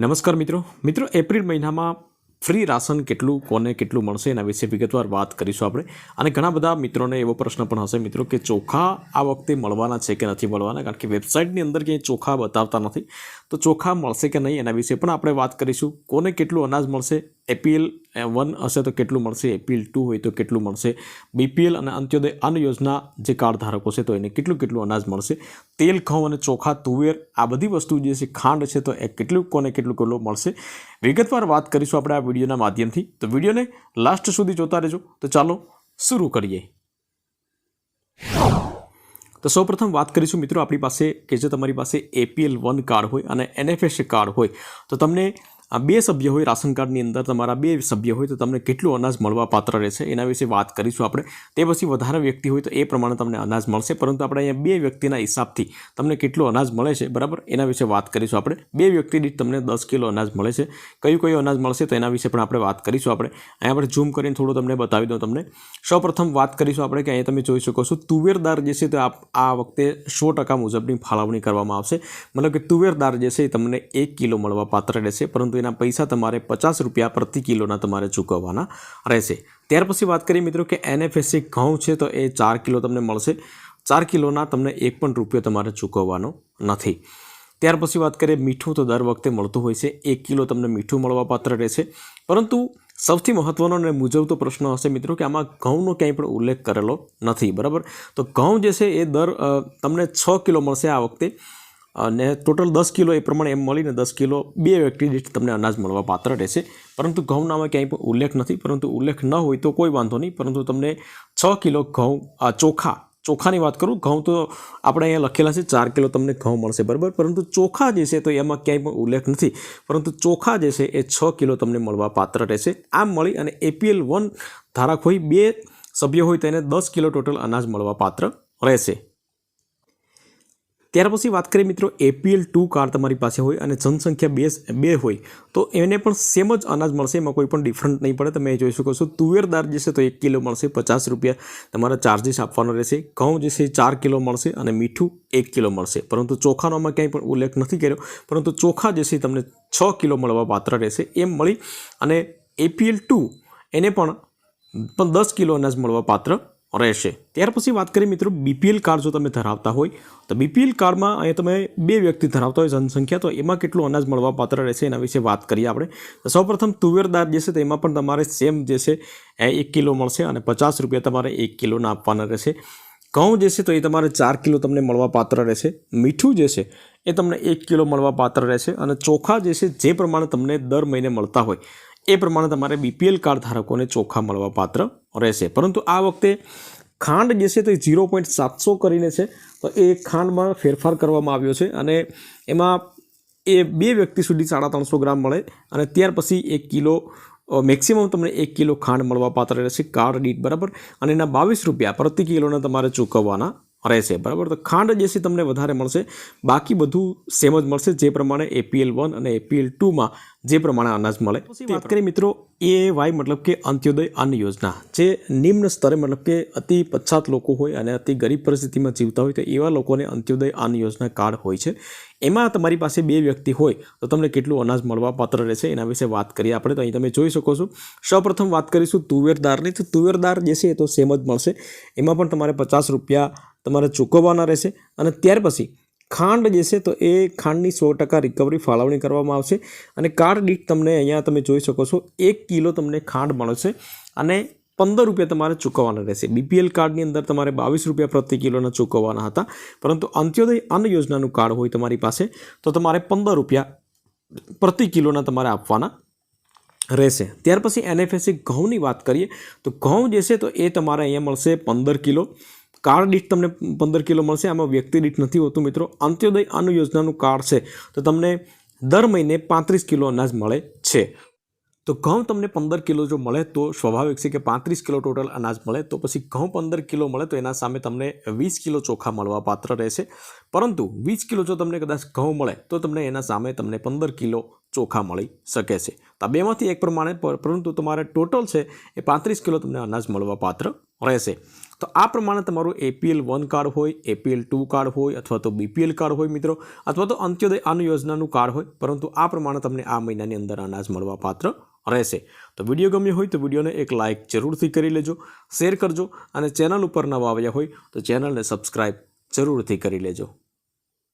નમસ્કાર મિત્રો. મિત્રો, એપ્રિલ મહિનામાં ફ્રી રાશન કેટલું, કોને કેટલું મળશે એના વિશે વિગતવાર વાત કરીશું આપણે. અને ઘણા બધા મિત્રોને એવો પ્રશ્ન પણ હશે, મિત્રો, કે ચોખા આ વખતે મળવાના છે કે નથી મળવાના? કારણ કે વેબસાઇટની અંદર ક્યાંય ચોખા બતાવતા નથી. તો ચોખા મળશે કે નહીં એના વિશે પણ આપણે વાત કરીશું. કોને કેટલું અનાજ મળશે એપીએલ વન હશે તો કેટલું મળશે? એપીએલ ટુ હોય તો કેટલું મળશે? બીપીએલ અને અંત્યોદય અન્ન યોજના જે કાર્ડ ધારકો છે તો એને કેટલું કેટલું અનાજ મળશે? તેલ, ઘઉં અને ચોખા, તુવેર, આ બધી વસ્તુ જે છે, ખાંડ છે તો એ કેટલું કોને કેટલું કેટલું મળશે? વિગતવાર વાત કરીશું આપણે આ વિડીયોના માધ્યમથી. તો વિડીયોને લાસ્ટ સુધી જોતા રહેજો. તો ચાલો શરૂ કરીએ. તો સૌપ્રથમ વાત કરીશું મિત્રો આપણી પાસે કે જે તમારી પાસે એપીએલ વન કાર્ડ હોય અને એનએફએસ કાર્ડ હોય. તો તમને આ બે સભ્ય હોય રાશન કાર્ડની અંદર તમારા બે સભ્ય હોય તો તમને કેટલું અનાજ મળવા પાત્ર રહેશે એના વિશે વાત કરીશું આપણે. તે પછી વધારે વ્યક્તિ હોય તો એ પ્રમાણે તમને અનાજ મળશે. પરંતુ આપણે અહીંયા બે વ્યક્તિના હિસાબથી તમને કેટલું અનાજ મળે છે, બરાબર? એના વિશે વાત કરીશું આપણે. બે વ્યક્તિ દીઠ તમને દસ કિલો અનાજ મળે છે. કયું કયું અનાજ મળશે તો એના વિશે પણ આપણે વાત કરીશું આપણે. અહીંયા આપણે ઝૂમ કરીને થોડું તમને બતાવી દઉં તમને. સૌપ્રથમ વાત કરીશું આપણે કે અહીંયા તમે જોઈ શકો છો, તુવેરદાર જે છે તે આ વખતે સો ટકા મુજબની ફાળવણી કરવામાં આવશે. મતલબ કે તુવેરદાર જે છે એ તમને એક કિલો મળવા પાત્ર રહેશે. પરંતુ એના પૈસા તમારે પચાસ રૂપિયા પ્રતિ કિલોના તમારે ચૂકવવાના રહેશે. ત્યાર પછી વાત કરીએ મિત્રો કે એનએફએસસી ઘઉં છે તો એ ચાર કિલો તમને મળશે. ચાર કિલોના તમને એક પણ રૂપિયો તમારે ચૂકવવાનો નથી. ત્યાર પછી વાત કરીએ મીઠું તો દર વખતે મળતું હોય છે. એક કિલો તમને મીઠું મળવાપાત્ર રહેશે. પરંતુ સૌથી મહત્ત્વનો અને મૂજવતો પ્રશ્ન હશે મિત્રો કે આમાં ઘઉંનો ક્યાંય પણ ઉલ્લેખ કરેલો નથી. બરાબર? તો ઘઉં જે છે એ દર તમને છ કિલો મળશે આ વખતે. અને ટોટલ દસ કિલો એ પ્રમાણે એમ મળીને દસ કિલો બે વ્યક્તિ દીઠ તમને અનાજ મળવા પાત્ર રહેશે. પરંતુ ઘઉંનામાં ક્યાંય પણ ઉલ્લેખ નથી, પરંતુ ઉલ્લેખ ન હોય તો કોઈ વાંધો નહીં. પરંતુ તમને છ કિલો ઘઉં ચોખા, ચોખાની વાત કરું, ઘઉં તો આપણે અહીંયા લખેલા છે, ચાર કિલો તમને ઘઉં મળશે, બરાબર? પરંતુ ચોખા જે છે તો એમાં ક્યાંય પણ ઉલ્લેખ નથી. પરંતુ ચોખા જે છે એ છ કિલો તમને મળવા પાત્ર રહેશે. આમ મળી અને એપીએલ વન ધારક હોય બે સભ્ય હોય તેને દસ કિલો ટોટલ અનાજ મળવા પાત્ર રહેશે. ત્યાર પછી વાત કરીએ મિત્રો એપીએલ ટુ કાર્ડ તમારી પાસે હોય અને જનસંખ્યા બે બે હોય, તો એને પણ સેમ જ અનાજ મળશે, એમાં કોઈ પણ ડિફરન્ટ નહીં પડે. તમે જોઈ શકો છો તુવેરદાર જે છે તો એક કિલો મળશે પચાસ રૂપિયા. તમારા ચાર્જીસ આપવાનો રહેશે, ઘઉં જે છે ચાર કિલો મળશે અને મીઠું એક કિલો મળશે. પરંતુ ચોખાનો આમાં ક્યાંય પણ ઉલ્લેખ નથી કર્યો. પરંતુ ચોખા જે તમને છ કિલો મળવા પાત્ર રહેશે, એમ મળી અને એપીએલ ટુ એને પણ પણ દસ કિલો અનાજ મળવા પાત્ર રહેશે. ત્યાર પછી વાત કરીએ મિત્રો બીપીએલ કાર્ડ જો તમે ધરાવતા હોય, તો બીપીએલ કાર્ડમાં અહીંયા તમે બે વ્યક્તિ ધરાવતા હોય જનસંખ્યા, તો એમાં કેટલું અનાજ મળવા પાત્ર રહેશે એના વિશે વાત કરીએ આપણે. તો સૌપ્રથમ તુવેરદાર જે છે તો એમાં પણ તમારે સેમ જે છે એ એક કિલો મળશે અને પચાસ રૂપિયા તમારે એક કિલોના આપવાના રહેશે. ઘઉં જે છે તો એ તમારે ચાર કિલો તમને મળવા પાત્ર રહેશે. મીઠું જે છે એ તમને એક કિલો મળવા પાત્ર રહેશે અને ચોખા જે છે જે પ્રમાણે તમને દર મહિને મળતા હોય. એ પ્રમાણે તમારે બીપીએલ કાર્ડ ધારકોને ચોખા મળવા પાત્ર રહેશે. પરંતુ આ વખતે ખાંડ જે છે તે ઝીરો પોઈન્ટ સાતસો કરીને છે, તો એ ખાંડમાં ફેરફાર કરવામાં આવ્યો છે અને એમાં એ બે વ્યક્તિ સુધી સાડા ત્રણસો ગ્રામ મળે અને ત્યાર પછી એક કિલો મેક્સિમમ તમને એક કિલો ખાંડ મળવા પાત્ર રહેશે. કાર્ડ દીઠ બરાબર. અને એના બાવીસ રૂપિયા પ્રતિ કિલોના તમારે ચૂકવવાના રહેશે. બરાબર? તો ખાંડ જે છે તમને વધારે મળશે. બાકી બધું સેમ જ મળશે. જે પ્રમાણે એપીએલ વન અને એપીએલ ટુમાં જે પ્રમાણે અનાજ મળે. વાત કરીએ મિત્રો એ વાય મતલબ કે અંત્યોદય અન્ન યોજના. જે નિમ્ન સ્તરે મતલબ કે અતિ પછાત લોકો હોય અને અતિ ગરીબ પરિસ્થિતિમાં જીવતા હોય તો એવા લોકોને અંત્યોદય અન્ન યોજના કાર્ડ હોય છે. એમાં તમારી પાસે બે વ્યક્તિ હોય તો તમને કેટલું અનાજ મળવા પાત્ર રહેશે એના વિશે વાત કરીએ આપણે. તો અહીં તમે જોઈ શકો છો. સૌપ્રથમ વાત કરીશું તુવેરદારની તો તુવેરદાર જે છે એ તો સેમ જ મળશે. એમાં પણ તમારે પચાસ રૂપિયા તમારે ચૂકવવાના રહેશે અને ત્યાર પછી ખાંડ જે છે તો એ ખાંડની સો ટકા રિકવરી ફાળવણી કરવામાં આવશે. અને કાર્ડ દીઠ તમને અહીંયા તમે જોઈ શકો છો, એક કિલો તમને ખાંડ મળશે અને પંદર રૂપિયા તમારે ચૂકવવાના રહેશે. બીપીએલ કાર્ડની અંદર તમારે બાવીસ રૂપિયા પ્રતિ કિલોના ચૂકવવાના હતા. પરંતુ અંત્યોદય અન્ન યોજનાનું કાર્ડ હોય તમારી પાસે, તો તમારે પંદર રૂપિયા પ્રતિ કિલોના તમારે આપવાના રહેશે. ત્યાર પછી એનએફએસસી ઘઉંની વાત કરીએ, તો ઘઉં જે છે તો એ તમારે અહીંયા મળશે પંદર કિલો. કાર્ડ દીઠ તમને પંદર કિલો મળશે. આમાં વ્યક્તિ દીઠ નથી હોતું મિત્રો. અંત્યોદય અન્ન યોજનાનું કાર્ડ છે. તો તમને દર મહિને પાંત્રીસ કિલો અનાજ મળે છે. તો ઘઉં તમને પંદર કિલો જો મળે તો સ્વાભાવિક છે કે પાંત્રીસ કિલો ટોટલ અનાજ મળે. તો પછી ઘઉં પંદર કિલો મળે તો એના સામે તમને વીસ કિલો ચોખા મળવા પાત્ર રહેશે. પરંતુ વીસ કિલો જો તમને કદાચ ઘઉં મળે તો તમને એના સામે તમને પંદર કિલો ચોખા મળી શકે છે. તો બેમાંથી એક પ્રમાણે, પરંતુ તમારે ટોટલ છે એ પાંત્રીસ કિલો તમને અનાજ મળવા પાત્ર રહેશે. તો આ પ્રમાણે તમારું એપીએલ વન કાર્ડ હોય એપીએલ ટુ કાર્ડ હોય અથવા તો બીપીએલ કાર્ડ હોય મિત્રો, અથવા તો અંત્યોદય અન્ન યોજનાનું કાર્ડ હોય, પરંતુ આ પ્રમાણે તમને આ મહિનાની અંદર અનાજ મળવા પાત્ર રહેશે. તો વીડિયો ગમ્યો હોય તો વિડીયોને એક લાઇક જરૂરથી કરી લેજો, શેર કરજો અને ચેનલ ઉપર નવા આવ્યા હોય તો ચેનલને સબસ્ક્રાઈબ જરૂરથી કરી લેજો.